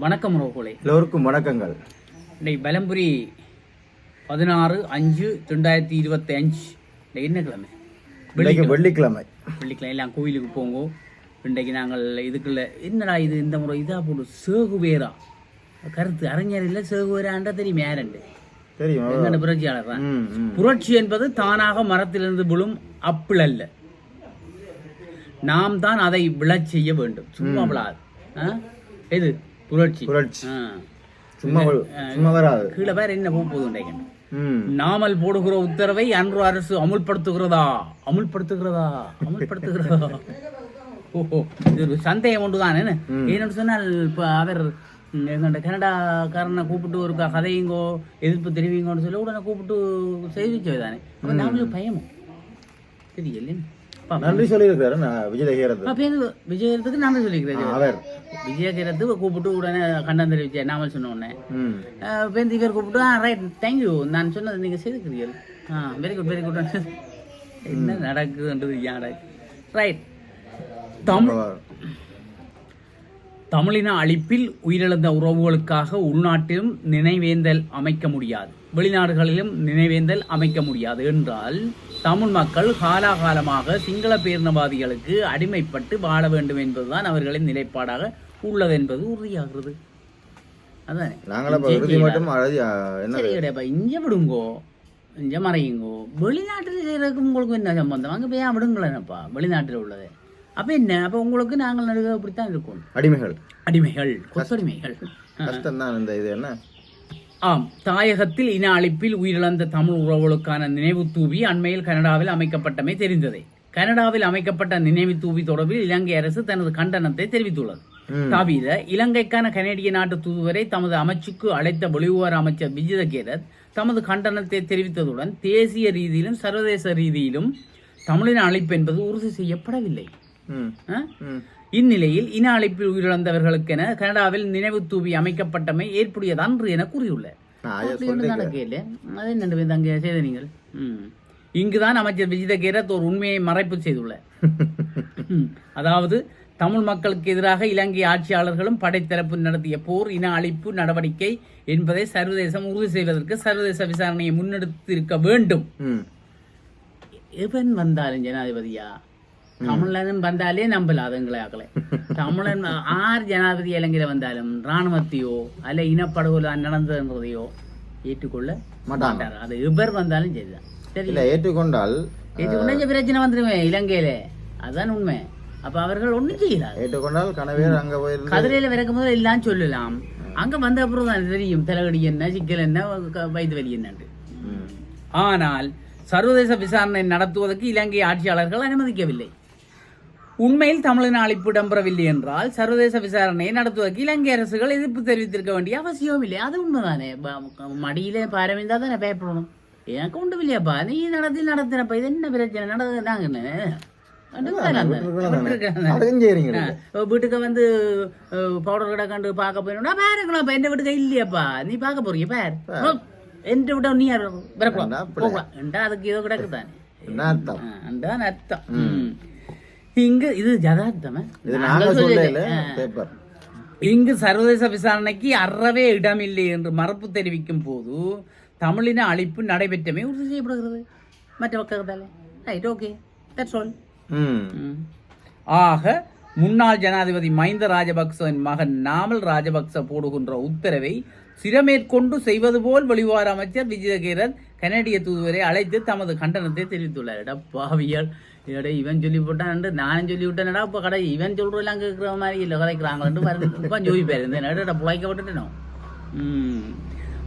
வணக்கம் ரோகோலே எல்லோருக்கும் வணக்கங்கள். இன்னைக்கு பலம்புரி பதினாறு அஞ்சு ரெண்டாயிரத்தி இருபத்தி அஞ்சு. இன்னைக்கு என்ன கிழமை? இன்னைக்கு வெள்ளிக்கிழமை. வெள்ளிக்கிழமை. எல்லாம் கோயிலுக்கு போங்கோ. இன்றைக்கு நாங்கள் இதுக்குள்ள என்னடா இது இந்த முறை இதா போட்டு சேகுவேரா கருத்து அறிஞர் இல்லை சேகுவேராண்டா தெரியும் யாரண்டு? தெரியும். புரட்சியாளர் தான். புரட்சி என்பது தானாக மரத்திலிருந்து விழும் அப்பிள் அல்ல. நாம் தான் அதை விழச் செய்ய வேண்டும். சும்மா விழாது? இது புரட்சி. ஆ. சும்மா சும்மா வராது. கீழே பேர் என்ன போக போகுது இன்றைக்கு ம். நாமல் போடுகிற உத்தரவை அன்று அரசு அமுல்படுத்துகிறதா? அமுல்படுத்துகிறதா? அமுல்படுத்துகிறதா? ஓஹோ இது ஒரு சந்தேகம் ஒன்று தான் என்ன ஏன்னு சொன்னால் இப்போ அவர் எங்கண்ட கனடாக்காரனை கூப்பிட்டு ஒரு கதையுங்கோ எதிர்ப்பு தெரிவிங்கோன்னு சொல்லி உடனே கூப்பிட்டு செய்விச்சவை தானே அப்போ நாமளும் பயமோ தெரியல நன்றி சொல்லியிருக்காரு நான் விஜயதேகரது அப்போ விஜயத்துக்கு நான் சொல்லிக்கிறேன் அவர் விஜயகரத்துக்கு கூப்பிட்டு உடனே கண்டம் தெரிவிச்சேன் நாமல் சொன்ன உடனே. பேருந்து இவர் கூப்பிட்டு ஆ ரைட் தேங்க்யூ நான் சொன்னது நீங்கள் செய்துக்கிறீர்கள். ஆ வெரி குட் வெரி குட் என்ன நடக்குதுன்றது யார் ரைட் தமிழ் தமிழின அழிப்பில் உயிரிழந்த உறவுகளுக்காக உள்நாட்டிலும் நினைவேந்தல் அமைக்க முடியாது. வெளிநாடுகளிலும் நினைவேந்தல் அமைக்க முடியாது என்றால் தமிழ் மக்கள் காலாகாலமாக சிங்கள பேரினவாதிகளுக்கு அடிமைப்பட்டு வாழ வேண்டும் என்பதுதான் அவர்களின் நிலைப்பாடாக உள்ளது என்பது உறுதியாகிறது. அதானே? கிடையாப்பா இங்கே விடுங்கோ. இங்கே மறையுங்கோ. வெளிநாட்டில் செய்கிறதுக்கு உங்களுக்கு என்ன சம்பந்தம்? அங்கே போய் விடுங்களேனப்பா வெளிநாட்டில் உள்ளது. அப்போ என்ன? அப்போ உங்களுக்கு நாங்கள் நடுக இப்படித்தான் இருக்கணும் அடிமைகள். அடிமைகள் கொத்தடிமைகள். கஷ்டம் தான் இந்த இது என்ன? ஆம். தாயகத்தில் இன அழிப்பில் உயிரிழந்த தமிழ் உறவுகளுக்கான நினைவு தூவி அண்மையில் கனடாவில் அமைக்கப்பட்டமை தெரிந்ததே. கனடாவில் அமைக்கப்பட்ட நினைவு தூவி தொடர்பில் இலங்கை அரசு தனது கண்டனத்தை தெரிவித்துள்ளது. தவிர இலங்கைக்கான கனடிய நாட்டு தூதுவரை தமது அமைச்சுக்கு அழைத்த வெளியுறவு அமைச்சர் விஜித கேரத் தமது கண்டனத்தை தெரிவித்ததுடன் தேசிய ரீதியிலும் சர்வதேச ரீதியிலும் தமிழின அழைப்பு என்பது உறுதி செய்யப்படவில்லை. இந்நிலையில் இன அழைப்பில் உயிரிழந்தவர்களுக்கென கனடாவில் நினைவு தூவி அமைக்கப்பட்டமை ஏற்புடையதன்று என கூறியுள்ளார் செய்த நீங்கள்? ம். இங்குதான் அமைச்சர் விஜித கேரத் ஒரு உண்மையை மறைப்பு செய்துள்ளார். அதாவது தமிழ் மக்களுக்கு எதிராக இலங்கை ஆட்சியாளர்களும் படைத்தரப்பு நடத்திய போர் இன அழிப்பு நடவடிக்கை என்பதை சர்வதேசம் உறுதி செய்வதற்கு சர்வதேச விசாரணையை முன்னெடுத்திருக்க வேண்டும். ம். எவன் வந்தாலும் ஜனாதிபதியா? தமிழன் வந்தாலே நம்பல அதுங்களை ஆக்கல தமிழன் ஆர் ஜனாதிபதி இலங்கையில வந்தாலும் ராணுவத்தையோ அல்ல இனப்படுகொலை நடந்ததுன்றதையோ ஏற்றுக்கொள்ள மாட்டார் அது எவர் வந்தாலும் சரிதான் சரி ஏற்றுக்கொண்டால் உடஞ்ச பிரச்சனை வந்துருமே இலங்கையில அதுதான் உண்மை அப்ப அவர்கள் ஒண்ணும் செய்யலாது ஏற்றுக்கொண்டால் கனவேர் அங்க போயிருந்து கதிரையில விறக்கும் போது எல்லாம் சொல்லலாம் அங்க வந்த அப்புறம் தான் தெரியும் தலைவடி என்ன சிக்கல் என்ன வயிற்று வலி என்னன்னு ம். ஆனால் சர்வதேச விசாரணை நடத்துவதற்கு இலங்கை ஆட்சியாளர்கள் அனுமதிக்கவில்லை உண்மையில் தமிழின அழைப்பு இடம்பெறவில்லை என்றால் சர்வதேச விசாரணையை நடத்துவதற்கு இலங்கை அரசுகள் எதிர்ப்பு தெரிவித்திருக்க வேண்டிய அவசியம் இல்லை. அது உண்மைதானே? மடியில பாரமிந்தா தானே பயப்படணும் எனக்கு உண்டு இல்லையாப்பா நீ நடத்தி நடத்தினப்ப இது என்ன பிரச்சனை? நடந்து நாங்க வீட்டுக்கு வந்து பவுடர் கடை கண்டு பார்க்க போயிடணும் பாருங்களா எந்த வீட்டுக்கு இல்லையாப்பா நீ பார்க்க போறீங்க பார் எந்த விட நீ யார்? வரக்கூடாது. என்ன அப்படி? போகலாம். என்றா அதுக்கு ஏதோ கிடக்குதானே. அர்த்தம்? அர்த்தம். இங்கு இது ஜதார்த்தமே. பேப்பர் இங்கு சர்வதேச விசாரணைக்கு அறவே இடமில்லை என்று மறுப்பு தெரிவிக்கும் போது தமிழின அழிப்பு நடைபெற்றமை உறுதி செய்யப்படுகிறது. மற்ற பக்கத்தாலே ரைட் ஓகே தட்ஸ் ஆல். ஆக முன்னாள் ஜனாதிபதி மஹிந்த ராஜபக்சவின் மகன் நாமல் ராஜபக்ச போடுகின்ற உத்தரவை சிரமேற்கொண்டு செய்வது போல் வெளிவார அமைச்சர் விஜயகீரன் கனடிய தூதுவரை அழைத்து தமது கண்டனத்தை தெரிவித்துள்ளார். எடா பாவியல். எடா இவன் சொல்லி போட்டான் நானும் சொல்லி விட்டேன்டா இப்போ கடை இவன் சொல்றதெல்லாம் கேட்குற மாதிரி இல்லை. கதைக்கிறாங்கன்ட்டு பாருங்க இப்போ ஜோதிப்பார் இந்த புழைக்க விட்டுட்டேனோ? ம்.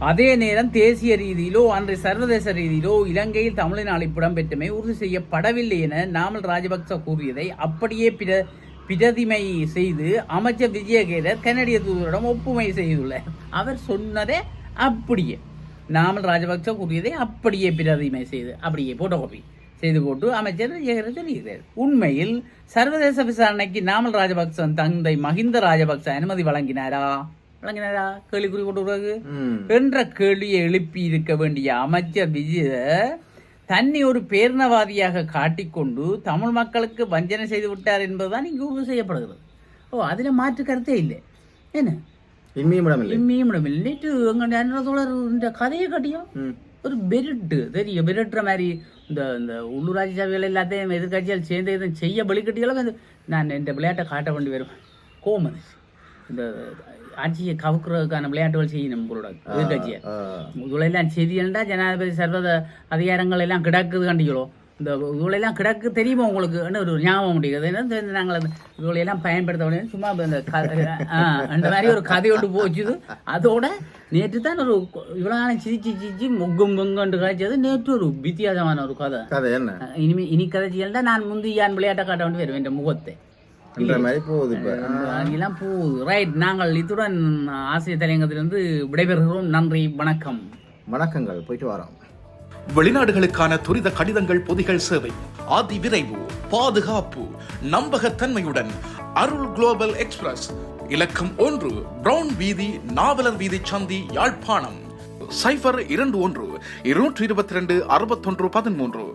அதே நேரம் தேசிய ரீதியிலோ அன்றை சர்வதேச ரீதியிலோ இலங்கையில் தமிழின் அழைப்பிடம் பெற்றுமை உறுதி செய்யப்படவில்லை என நாமல் ராஜபக்ச கூறியதை அப்படியே பிற பிரதிமை செய்து அமைச்சர் விஜயகேரர் கனடிய தூதரிடம் ஒப்புமை செய்துள்ளார். அவர் சொன்னதே அப்படியே நாமல் ராஜபக்ச கூறியதை அப்படியே பிரதிமை செய்து அப்படியே போட்டோகாப்பி செய்து போட்டு அமைச்சர் விஜயகேரர் சொல்லியிருக்கிறார். உண்மையில் சர்வதேச விசாரணைக்கு நாமல் ராஜபக்சன் தந்தை மஹிந்த ராஜபக்ச அனுமதி வழங்கினாரா? வழங்கினாரா? போட்டு பிறகு ம். என்ற கேள்வியை எழுப்பி இருக்க வேண்டிய அமைச்சர் விஜய தன்னை ஒரு பேரினவாதியாக காட்டிக்கொண்டு தமிழ் மக்களுக்கு வஞ்சனை செய்து விட்டார் என்பதுதான் இங்கு உறுதி செய்யப்படுகிறது. ஓ அதில் மாற்று கருத்தே இல்லை. என்ன? இம்மியும் இடமில்லை நேற்று எங்கள் அண்ணன் இந்த கதையை கட்டியும். ஒரு பெருட்டு தெரியும் பெருட்டுற மாதிரி இந்த இந்த உள்ளூராட்சி சபைகள் எல்லாத்தையும் எதிர்கட்சிகள் சேர்ந்து எதுவும் செய்ய வெளிக்கட்டிகளும் நான் இந்த விளையாட்டை காட்ட வேண்டி வரும். கோமது இந்த ஆட்சியை கவுக்குறதுக்கான விளையாட்டுகள் செய்யணும் உங்களோட எதிர்கட்சியை. இதுலெல்லாம் செய்தியண்டா ஜனாதிபதி சர்வத அதிகாரங்கள் எல்லாம் கிடக்குது கண்டிகளோ இந்த இதுலெல்லாம் கிடக்கு தெரியுமா உங்களுக்கு ஒரு ஞாபகம் முடியுது தெரிஞ்சு நாங்கள் இதுலையெல்லாம் பயன்படுத்த முடியாது சும்மா இந்த அந்த மாதிரி ஒரு கதை ஒன்று போச்சுது அதோட நேற்று தான் ஒரு இவ்வளோ நாளும் சிரிச்சு சிரிச்சு மொங்கும் பொங்கன்று காய்ச்சது நேற்று ஒரு வித்தியாசமான ஒரு கதை கதை என்ன இனிமே இனி கதை செய்யலண்டா நான் முந்தி யான் விளையாட்டை காட்ட வேண்டி வருவேன் முகத்தை மாதிரி போகுது இப்ப. அங்கெல்லாம் போகுது. ரைட் நாங்கள் இத்துடன் ஆசிரியர் தலையங்கத்திலிருந்து விடைபெறுகிறோம். நன்றி வணக்கம். வணக்கங்கள். போயிட்டு வரோம். வெளிநாடுகளுக்கான துரித கடிதங்கள் பொதிகள் சேவை. அதி விரைவு பாதுகாப்பு நம்பகத்தன்மையுடன் அருள் குளோபல் எக்ஸ்பிரஸ். இலக்கம் ஒன்று பிரவுன் வீதி நாவலர் வீதி சந்தி யாழ்ப்பாணம். சைபர் இரண்டு ஒன்று இருநூற்றி இருபத்தி ரெண்டு அறுபத்தொன்று பதிமூன்று.